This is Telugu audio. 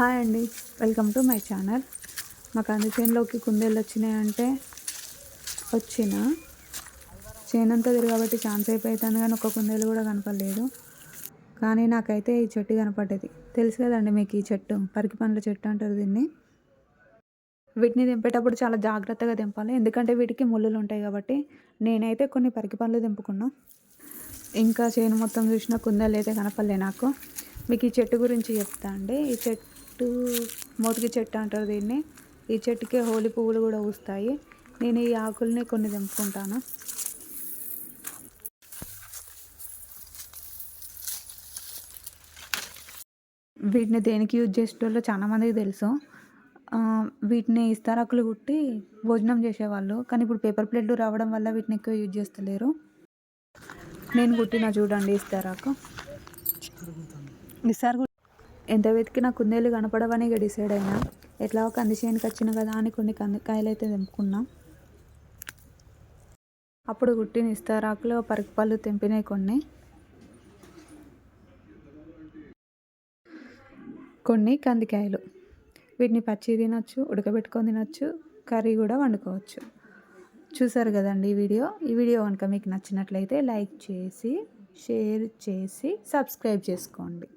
హాయ్ అండి. Welcome to my channel. మా కంది చేనులోకి కుందేళ్ళు వచ్చినాయంటే వచ్చిన. చేను చేనంతా తిరగబట్టి ఛాన్స్ అయిపోతుంది కానీ ఒక్క కుందేలు కూడా కనపడలేదు. కానీ నాకైతే ఈ చెట్టు కనపడ్డది. తెలుసు కదండి మీకు ఈ చెట్టు. పరికి పండ్ల చెట్టు అంటారు దీన్ని. వీటిని దింపేటప్పుడు చాలా జాగ్రత్తగా దింపాలి ఎందుకంటే వీటికి ముళ్ళులు ఉంటాయి కాబట్టి నేనైతే కొన్ని పరికి పండ్లు దింపుకున్నా ఇంకా చేను మొత్తం చూసిన కుందేలు అయితే కనపడలే నాకు. మీకు ఈ చెట్టు గురించి చెప్తా అండి. ఈ చెట్టు మోతికి చెట్టు అంటారు దీన్ని. ఈ చెట్టుకి హోలీ పువ్వులు కూడా పూస్తాయి. నేను ఈ ఆకుల్ని కొన్ని తెంపుకుంటాను. వీటిని దేనికి యూజ్ చేసేటోళ్ళు చాలామందికి తెలుసు. వీటిని ఇస్తారాకులు కుట్టి భోజనం చేసేవాళ్ళు. కానీ ఇప్పుడు పేపర్ ప్లేట్లు రావడం వల్ల వీటిని ఎక్కువ యూజ్ చేస్తలేరు. నేను కుట్టిన చూడండి ఇస్తారాకు. ఇస్తారు ఎంత వెతికినా కుందేలు కనపడవని ఇక డిసైడ్ అయినా. ఎట్లా కంది చేనుకి వచ్చిన కదా అని కొన్ని కందికాయలు అయితే తెంపుకున్నా. అప్పుడు గుట్టిన ఇస్తారాకులు పరికి పళ్ళు తెంపినాయి కొన్ని. కొన్ని కందికాయలు వీటిని పచ్చి తినొచ్చు ఉడకబెట్టుకొని తినొచ్చు కర్రీ కూడా వండుకోవచ్చు. చూసారు కదండి ఈ వీడియో? ఈ వీడియో కనుక మీకు నచ్చినట్లయితే లైక్ చేసి షేర్ చేసి సబ్స్క్రైబ్ చేసుకోండి.